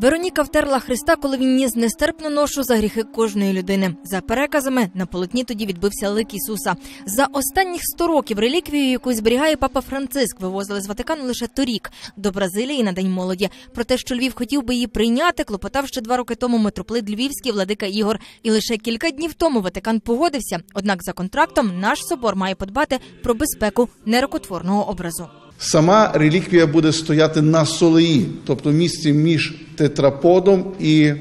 Вероніка втерла Христа, коли він ніс нестерпну ношу за гріхи кожної людини. За переказами на полотні тоді відбився лик Ісуса. За останніх 100 років реліквію, яку зберігає папа Франциск, вивозили з Ватикану лише торік до Бразилії на день молоді. Про те, що Львів хотів би її прийняти, клопотав ще два роки тому митрополит Львівський владика Ігор. І лише кілька днів тому Ватикан погодився. Однак за контрактом наш собор має подбати про безпеку нерокотворного образу. Сама реліквія буде стояти на солеї, тобто місці між тетраподом і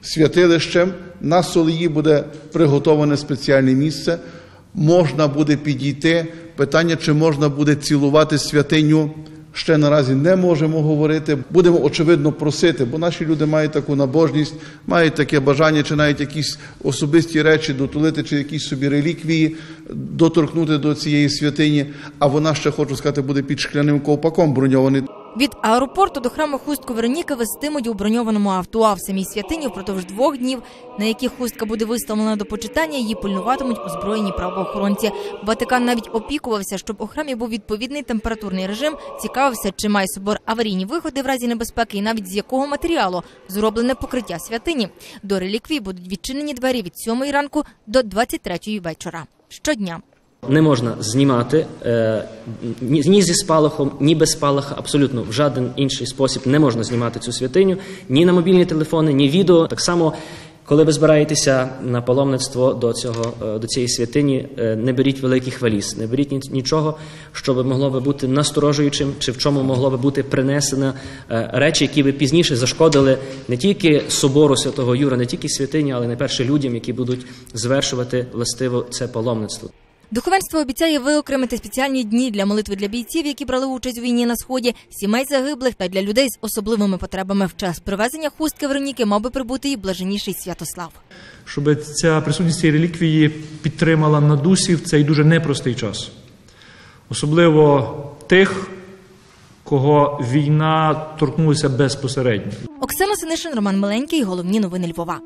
святилищем. На солеї буде приготоване спеціальне місце. Можна буде підійти. Питання, чи можна буде цілувати святиню, ще наразі не можемо говорити. Будемо очевидно просити, бо наші люди мають таку набожність, мають таке бажання, чи навіть якісь особисті речі дотулити, чи якісь собі реліквії доторкнути до цієї святині. А вона ще хочу сказати, буде під шкляним ковпаком броньований. Від аеропорту до храму хустку Вероніки вестимуть у броньованому авто. А в самій святині впродовж двох днів, на яких хустка буде виставлена до почитання, її пильнуватимуть озброєні правоохоронці. Ватикан навіть опікувався, щоб у храмі був відповідний температурний режим. Цікавився, чи має собор аварійні виходи в разі небезпеки, і навіть з якого матеріалу зроблене покриття святині. До реліквії будуть відчинені двері від 7 ранку до 23 вечора. Щодня. Не можна знімати е, ні, зі спалахом, ні без спалаха, абсолютно в жоден інший спосіб не можна знімати цю святиню, ні на мобільні телефони, ні відео. Так само, коли ви збираєтеся на паломництво до цього е, до цієї святині, е, не беріть великих валіз, не беріть ні- нічого, що би могло би бути насторожуючим, чи в чому могло би бути принесено речі, які би пізніше зашкодили не тільки собору святого Юра, не тільки святині, але найперше людям, які будуть звершувати властиво це паломництво. Духовенство обіцяє виокремити спеціальні дні для молитви для бійців, які брали участь у війні на сході, сімей загиблих та для людей з особливими потребами. В час привезення хустки Вероніки мав би прибути і блаженніший Святослав. щоб ця присутність цієї реліквії підтримала на дусі в цей дуже непростий час. Особливо тих, кого війна торкнулася безпосередньо. Оксана Синишин, Роман Миленький. Головні новини Львова.